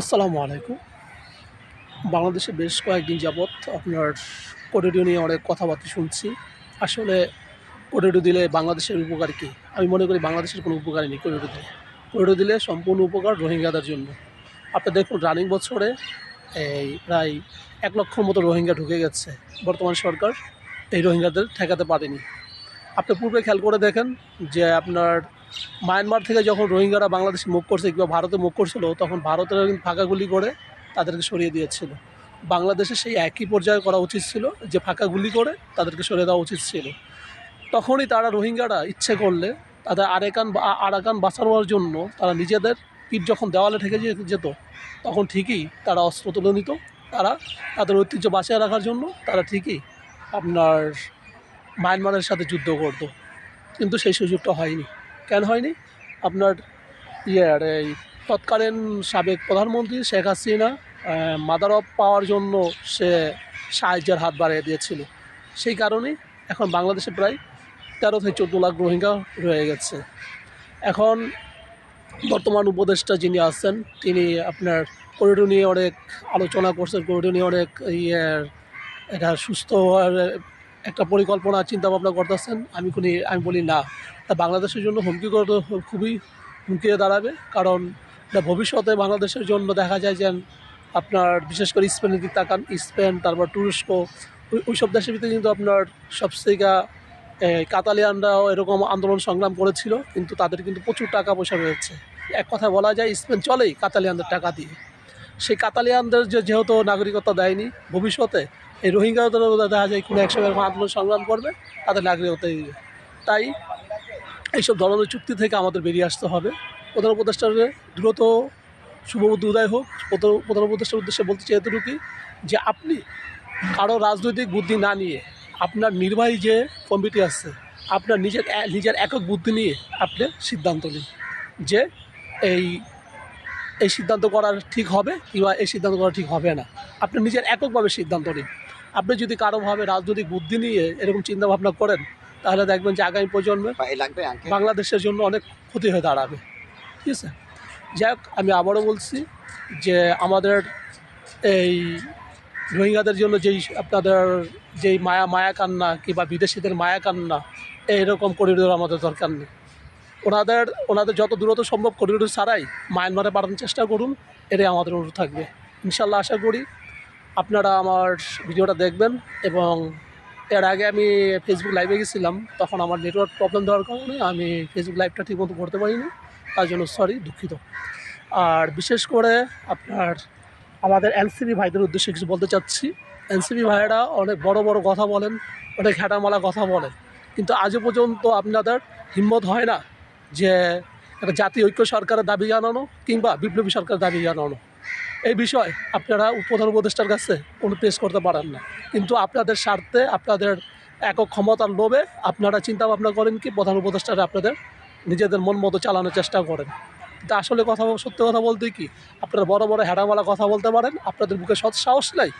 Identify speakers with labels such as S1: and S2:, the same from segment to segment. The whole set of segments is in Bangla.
S1: আসসালামু আলাইকুম। বাংলাদেশে বেশ কয়েকদিন যাবৎ আপনার করিডোর নিয়ে অনেক কথাবার্তা শুনছি। আসলে করিডোর দিলে বাংলাদেশের উপকার কী? আমি মনে করি বাংলাদেশের কোনো উপকারই নেই করিডোর দিলে। করিডোর দিলে সম্পূর্ণ উপকার রোহিঙ্গাদের জন্য। আপনি দেখুন, রানিং বছরে এই প্রায় এক লক্ষর মতো রোহিঙ্গা ঢুকে গেছে বর্তমান সরকার। এই রোহিঙ্গাদের ঠেকাতে পারেনি। আপনি পূর্বে খেয়াল করে দেখেন যে আপনার মায়ানমার থেকে যখন রোহিঙ্গারা বাংলাদেশে মুখ করছে কিংবা ভারতে মুখ করছিল, তখন ভারতের ফাঁকা গুলি করে তাদেরকে সরিয়ে দিয়েছিল। বাংলাদেশে সেই একই পর্যায়ে করা উচিত ছিল যে ফাঁকা গুলি করে তাদেরকে সরিয়ে দেওয়া উচিত ছিল। তখনই তারা রোহিঙ্গারা ইচ্ছে করলে তাদের আরেকান আরাকান বাঁচানোর জন্য তারা নিজেদের পিঠ যখন দেওয়ালে ঠেকে যেত তখন ঠিকই তারা অস্ত্র তুলে নিত। তারা তাদের ঐতিহ্য বাঁচিয়ে রাখার জন্য তারা ঠিকই আপনার মায়ানমারের সাথে যুদ্ধ করতো। কিন্তু সেই সুযোগটা হয়নি। কেন হয়নি? আপনার ইয়ের এই তৎকালীন সাবেক প্রধানমন্ত্রী Sheikh Hasina mother of power জন্য সে সাহায্যের হাত বাড়িয়ে দিয়েছিল। সেই কারণেই এখন বাংলাদেশে প্রায় তেরো থেকে চোদ্দ লাখ রোহিঙ্গা রয়ে গেছে। এখন বর্তমান উপদেষ্টা যিনি আছেন, তিনি আপনার করিডোর নিয়ে অনেক আলোচনা করছেন করিডোর নিয়ে অনেক ইয়ের, এটা সুস্থ হওয়ার একটা পরিকল্পনা চিন্তা ভাবনা করতেছেন। আমি কোনি আমি বলি না। তা বাংলাদেশের জন্য হুমকি করতে খুবই হুমকি দাঁড়াবে। কারণ ভবিষ্যতে বাংলাদেশের জন্য দেখা যায় যে আপনার বিশেষ করে স্পেনের দিক তাকান, স্পেন, তারপর তুরস্ক, ওই ওই সব দেশের ভিতরে কিন্তু আপনার সবথেকে কাতালিয়ানরাও এরকম আন্দোলন সংগ্রাম করেছিল, কিন্তু তাদের কিন্তু প্রচুর টাকা পয়সা রয়েছে। এক কথা বলা যায়, স্পেন চলেই কাতালিয়ানদের টাকা দিয়ে। সেই কাতালিয়ানদের যে যেহেতু নাগরিকত্ব দেয়নি, ভবিষ্যতে এই রোহিঙ্গাদেরও দেখা যায় কোনো একসঙ্গে এরকম আন্দোলন সংগ্রাম করবে, তাদের নাগরিকত্ব দিবে তাই এইসব ধরনের চুক্তি থেকে আমাদের বেরিয়ে আসতে হবে। প্রধান উপদেষ্টার দ্রুত শুভবুদ্ধি উদয় হোক। প্রধান উপদেষ্টার উদ্দেশ্যে বলতে চাই এতটুকুই যে আপনি কারও রাজনৈতিক বুদ্ধি না নিয়ে আপনার নির্বাহী যে কমিটি আছে, আপনার নিজের নিজের একক বুদ্ধি নিয়ে আপনি সিদ্ধান্ত নিন যে এই এই সিদ্ধান্ত করার ঠিক হবে কিংবা এই সিদ্ধান্ত করা ঠিক হবে না। আপনি নিজের এককভাবে সিদ্ধান্ত নিন। আপনি যদি কারোভাবে রাজনৈতিক বুদ্ধি নিয়ে এরকম চিন্তা ভাবনা করেন তাহলে দেখবেন যে আগামী প্রজন্মে
S2: ভাই লাগবে
S1: বাংলাদেশের জন্য অনেক ক্ষতি হয়ে দাঁড়াবে। ঠিক আছে? যাই হোক আমি আবারও বলছি যে আমাদের এই রোহিঙ্গাদের জন্য যেই আপনাদের যেই মায়া মায়া কান্না কিংবা বিদেশিদের মায়া কান্না এইরকম করিডোর আমাদের দরকার নেই। ওনাদের ওনাদের যত দ্রুত সম্ভব করিডোর ছাড়াই মায়ানমারে পাঠানোর চেষ্টা করুন, এটাই আমাদের অনুরোধ থাকবে। ইনশাল্লাহ আশা করি আপনারা আমার ভিডিওটা দেখবেন এবং এর আগে আমি ফেসবুক লাইভে গেছিলাম, তখন আমার নেটওয়ার্ক প্রবলেম দেওয়ার কারণে আমি ফেসবুক লাইভটা ঠিকমতো করতে পারিনি, তার জন্য সরি দুঃখিত। আর বিশেষ করে আপনার আমাদের এনসিবি ভাইদের উদ্দেশ্যে কিছু বলতে চাচ্ছি। এনসিবি ভাইয়েরা অনেক বড় বড় কথা বলেন, অনেক হ্যাটামালা কথা বলেন কিন্তু আজও পর্যন্ত আপনাদের হিম্মত হয় না যে একটা জাতীয় ঐক্য সরকারের দাবি জানানো কিংবা বিপ্লবী সরকারের দাবি জানানো। এই বিষয় আপনারা প্রধান উপদেষ্টার কাছে কোনো পেশ করতে পারেন না। কিন্তু আপনাদের স্বার্থে, আপনাদের একক ক্ষমতার লোভে আপনারা চিন্তা ভাবনা করেন কি প্রধান উপদেষ্টারা আপনাদের নিজেদের মন মতো চালানোর চেষ্টা করেন। কিন্তু আসলে কথা, সত্যি কথা বলতে কি? আপনারা বড় বড় হেডামালা কথা বলতে পারেন, আপনাদের বুকে সৎ সাহস নাই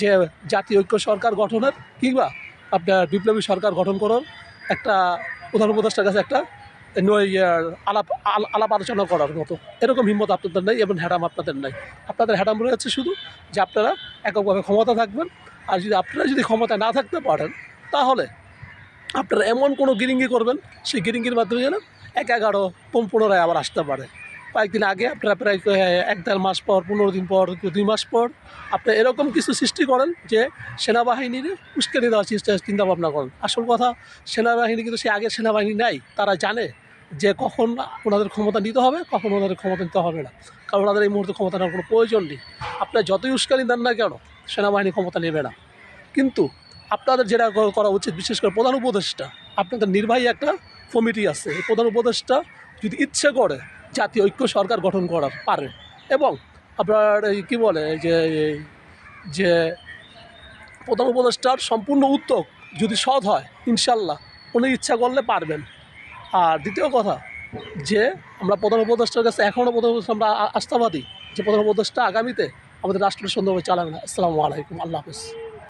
S1: যে জাতীয় ঐক্য সরকার গঠনের কিংবা আপনার বিপ্লবী সরকার গঠন করার একটা প্রধান উপদেষ্টার কাছে একটা আলাপ, আল- আলাপ আলোচনা করার মতো। এরকম হিম্মত আপনাদের নেই এবং হ্যাডাম আপনাদের নেই। আপনাদের হ্যাডাম রয়েছে শুধু যে আপনারা এককভাবে ক্ষমতা থাকবেন আর যদি আপনারা যদি ক্ষমতা না থাকতে পারেন, তাহলে আপনারা এমন কোনো গিরিঙ্গি করবেন, সেই গিরিঙ্গির মাধ্যমে যেন এক এগারো পুনরায় আবার আসতে পারে। কয়েকদিন আগে আপনারা প্রায় এক দেড় মাস পর, পনেরো দিন পর দুই মাস পর আপনি এরকম কিছু সৃষ্টি করেন যে সেনাবাহিনীর উস্কানি দেওয়ার চিন্তা ভাবনা করেন। আসল কথা, সেনাবাহিনী কিন্তু সে আগের সেনাবাহিনী নাই, তারা জানে যে কখন ওনাদের ক্ষমতা নিতে হবে, কখন ওনাদের ক্ষমতা নিতে হবে না। কারণ ওনাদের এই মুহূর্তে ক্ষমতা নেওয়ার কোনো প্রয়োজন নেই। আপনার যতই উস্কানি দেন না কেন, সেনাবাহিনী ক্ষমতা নেবে না। কিন্তু আপনাদের যেটা করা উচিত, বিশেষ করে প্রধান উপদেষ্টা, আপনাদের নির্বাহী একটা কমিটি আছে। এই প্রধান উপদেষ্টা যদি ইচ্ছে করে জাতীয় ঐক্য সরকার গঠন করার, পারে। এবং আপনার এই কী বলে যে যে প্রধান উপদেষ্টার সম্পূর্ণ উদ্যোগ যদি সৎ হয়, ইনশাল্লাহ, উনি ইচ্ছা করলে পারবেন। আর দ্বিতীয় কথা, যে আমরা প্রধান উপদেষ্টার কাছে এখনও প্রধান উপদেষ্টা আমরা আস্থাবাদী যে প্রধান উপদেষ্টা আগামীতে আমাদের রাষ্ট্র সুন্দরভাবে চালাবে না। আসসালামু আলাইকুম, আল্লাহ হাফিজ।